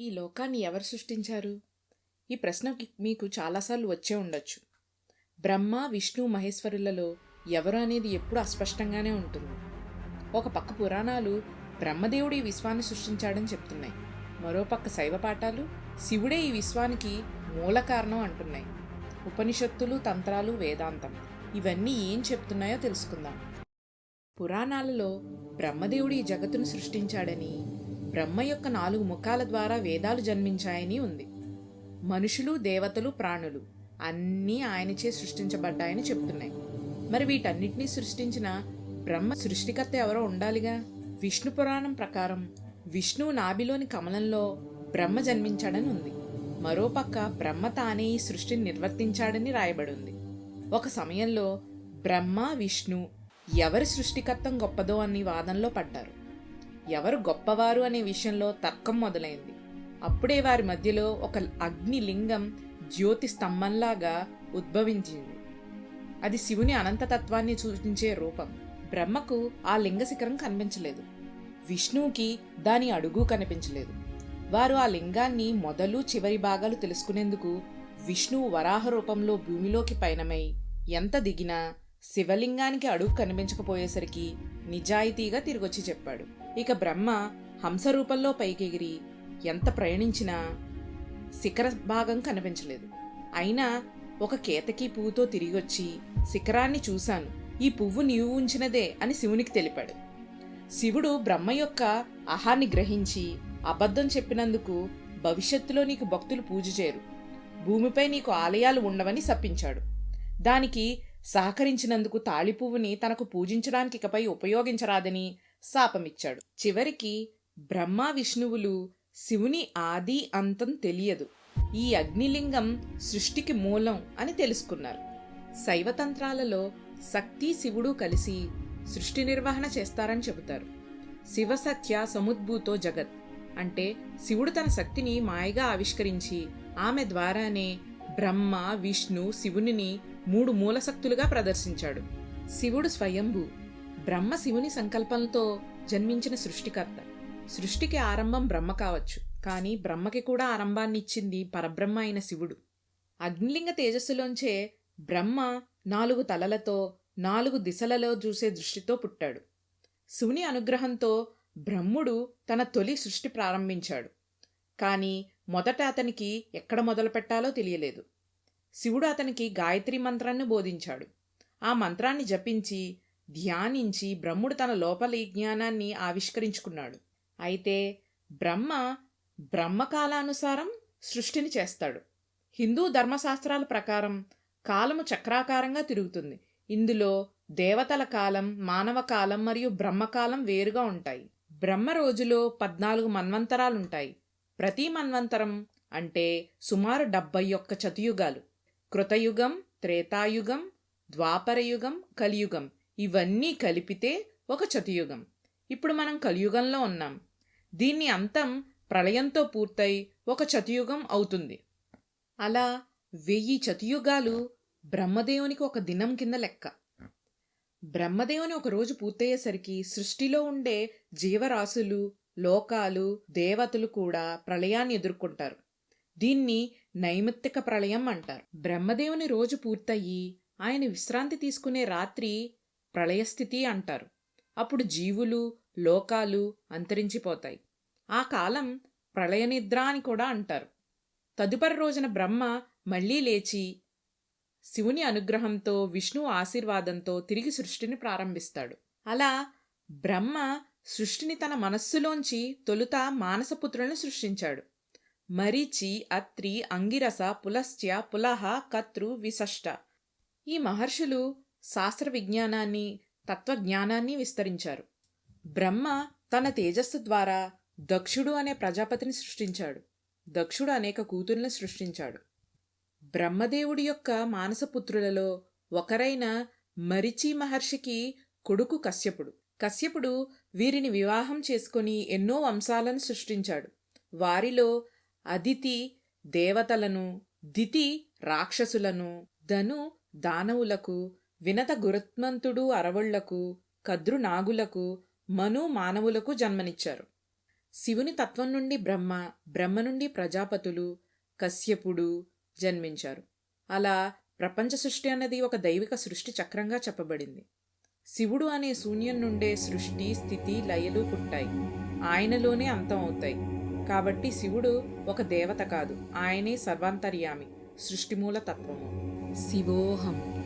ఈ లోకాన్ని ఎవరు సృష్టించారు? ఈ ప్రశ్నకి మీకు చాలాసార్లు వచ్చే ఉండొచ్చు. బ్రహ్మ విష్ణు మహేశ్వరులలో ఎవరు అనేది ఎప్పుడు అస్పష్టంగానే ఉంటుంది. ఒక పక్క పురాణాలు బ్రహ్మదేవుడు ఈ విశ్వాన్ని సృష్టించాడని చెప్తున్నాయి. మరోపక్క శైవ పాఠాలు శివుడే ఈ విశ్వానికి మూల కారణం అంటున్నాయి. ఉపనిషత్తులు తంత్రాలు వేదాంతం ఇవన్నీ ఏం చెప్తున్నాయో తెలుసుకుందాం. పురాణాలలో బ్రహ్మదేవుడు ఈ జగత్తును సృష్టించాడని బ్రహ్మ యొక్క నాలుగు ముఖాల ద్వారా వేదాలు జన్మించాయని ఉంది. మనుషులు దేవతలు ప్రాణులు అన్నీ ఆయనచే సృష్టించబడ్డాయని చెప్తున్నాయి. మరి వీటన్నిటినీ సృష్టించిన బ్రహ్మ సృష్టికర్త ఎవరో ఉండాలిగా? విష్ణు పురాణం ప్రకారం విష్ణువు నాభిలోని కమలంలో బ్రహ్మ జన్మించాడని ఉంది. మరోపక్క బ్రహ్మ తానే ఈ సృష్టిని నిర్వర్తించాడని రాయబడి ఉంది ఒక సమయంలో బ్రహ్మ విష్ణు ఎవరి సృష్టికర్తం గొప్పదో అని వాదనలో పడ్డారు. ఎవరు గొప్పవారు అనే విషయంలో తర్కం మొదలైంది. అప్పుడే వారి మధ్యలో ఒక అగ్ని లింగం జ్యోతి స్తంభంలాగా ఉద్భవించింది. అది శివుని అనంతతత్వాన్ని సూచించే రూపం. బ్రహ్మకు ఆ లింగ శిఖరం కనిపించలేదు. విష్ణువుకి దాని అడుగు కనిపించలేదు. వారు ఆ లింగాన్ని మొదలు చివరి భాగాలు తెలుసుకునేందుకు విష్ణువు వరాహ రూపంలో భూమిలోకి పయనమై ఎంత దిగినా శివలింగానికి అడుగు కనిపించకపోయేసరికి నిజాయితీగా తిరిగొచ్చి చెప్పాడు. ఇక బ్రహ్మ హంస రూపంలో పైకెగిరి ఎంత ప్రయాణించినా శిఖర భాగం కనిపించలేదు. అయినా ఒక కేతకి పువ్వుతో తిరిగొచ్చి శిఖరాన్ని చూశాను. ఈ పువ్వు నీవు ఉంచినదే అని శివునికి తెలిపాడు. శివుడు బ్రహ్మ యొక్క అహాన్ని గ్రహించి అబద్ధం చెప్పినందుకు భవిష్యత్తులో నీకు భక్తులు పూజ చేయరు. భూమిపై నీకు ఆలయాలు ఉండవని శపించాడు. దానికి సహకరించినందుకు తాళి పువ్వుని తనకు పూజించడానికి ఇకపై ఉపయోగించరాదని శాపమిచ్చాడు. చివరికి బ్రహ్మ విష్ణువులు శివుని ఆది అంతం తెలియదు. ఈ అగ్నిలింగం సృష్టికి మూలం అని తెలుసుకున్నారు. శైవతంత్రాలలో శక్తి శివుడు కలిసి సృష్టి నిర్వహణ చేస్తారని చెబుతారు. శివసత్య సముద్భూతో జగత్ అంటే శివుడు తన శక్తిని మాయగా ఆవిష్కరించి ఆమె ద్వారానే బ్రహ్మ విష్ణు శివునిని మూడు మూలశక్తులుగా ప్రదర్శించాడు. శివుడు స్వయంభూ బ్రహ్మ శివుని సంకల్పంతో జన్మించిన సృష్టికర్త. సృష్టికి ఆరంభం బ్రహ్మ కావచ్చు. కానీ బ్రహ్మకి కూడా ఆరంభాన్ని ఇచ్చింది పరబ్రహ్మ అయిన శివుడు. అగ్నిలింగ తేజస్సులోంచే బ్రహ్మ నాలుగు తలలతో నాలుగు దిశలలో చూసే దృష్టితో పుట్టాడు. శివుని అనుగ్రహంతో బ్రహ్ముడు తన తొలి సృష్టి ప్రారంభించాడు. కానీ మొదట అతనికి ఎక్కడ మొదలు పెట్టాలో తెలియలేదు. శివుడు అతనికి గాయత్రి మంత్రాన్ని బోధించాడు. ఆ మంత్రాన్ని జపించి ధ్యానించి బ్రహ్ముడు తన లోపలి జ్ఞానాన్ని ఆవిష్కరించుకున్నాడు. అయితే బ్రహ్మ బ్రహ్మకాలానుసారం సృష్టిని చేస్తాడు. హిందూ ధర్మశాస్త్రాల ప్రకారం కాలము చక్రాకారంగా తిరుగుతుంది. ఇందులో దేవతల కాలం మానవ కాలం మరియు బ్రహ్మకాలం వేరుగా ఉంటాయి. బ్రహ్మ రోజులో పద్నాలుగు మన్వంతరాలుంటాయి. ప్రతి మన్వంతరం అంటే సుమారు డెబ్బై ఒక్క చతుయుగాలు. కృతయుగం త్రేతాయుగం ద్వాపరయుగం కలియుగం. ఇవన్నీ కలిపితే ఒక చతుయుగం. ఇప్పుడు మనం కలియుగంలో ఉన్నాం. దీన్ని అంతం ప్రళయంతో పూర్తయి ఒక చతుయుగం అవుతుంది. అలా వెయ్యి చతుయుగాలు బ్రహ్మదేవునికి ఒక దినం కింద లెక్క. బ్రహ్మదేవుని ఒక రోజు పూర్తయ్యేసరికి సృష్టిలో ఉండే జీవరాశులు లోకాలు దేవతలు కూడా ప్రళయాన్ని ఎదుర్కొంటారు. దీన్ని నైమిత్తిక ప్రళయం అంటారు. బ్రహ్మదేవుని రోజు పూర్తయి ఆయన విశ్రాంతి తీసుకునే రాత్రి ప్రళయస్థితి అంటారు. అప్పుడు జీవులు లోకాలు అంతరించిపోతాయి. ఆ కాలం ప్రళయనిద్ర అని కూడా అంటారు. తదుపరి రోజున బ్రహ్మ మళ్ళీ లేచి శివుని అనుగ్రహంతో విష్ణు ఆశీర్వాదంతో తిరిగి సృష్టిని ప్రారంభిస్తాడు. అలా బ్రహ్మ సృష్టిని తన మనస్సులోంచి తొలుత మానసపుత్రులను సృష్టించాడు. మరీచి అత్రి అంగిరస పులస్త్య పులహ కత్రు విశష్ట ఈ మహర్షులు శాస్త్ర విజ్ఞానాన్ని తత్వజ్ఞానాన్ని విస్తరించారు. బ్రహ్మ తన తేజస్సు ద్వారా దక్షుడు అనే ప్రజాపతిని సృష్టించాడు. దక్షుడు అనేక కూతుర్లను సృష్టించాడు. బ్రహ్మదేవుడి యొక్క మానసపుత్రులలో ఒకరైన మరిచి మహర్షికి కొడుకు కశ్యపుడు. కశ్యపుడు వీరిని వివాహం చేసుకుని ఎన్నో వంశాలను సృష్టించాడు. వారిలో అదితి దేవతలను దితి రాక్షసులను ధను దానవులకు వినత గురుత్మంతుడు అరవళ్ళకు కద్రు నాగులకు మను మానవులకు జన్మనిచ్చారు. శివుని తత్వం నుండి బ్రహ్మ బ్రహ్మ నుండి ప్రజాపతులు కశ్యపుడు జన్మించారు. అలా ప్రపంచ సృష్టి అన్నది ఒక దైవిక సృష్టి చక్రంగా చెప్పబడింది. శివుడు అనే శూన్యం నుండే సృష్టి స్థితి లయలు పుట్టాయి. ఆయనలోనే అంతం అవుతాయి. కాబట్టి శివుడు ఒక దేవత కాదు. ఆయనే సర్వాంతర్యామి సృష్టిమూల తత్వము. శివోహం.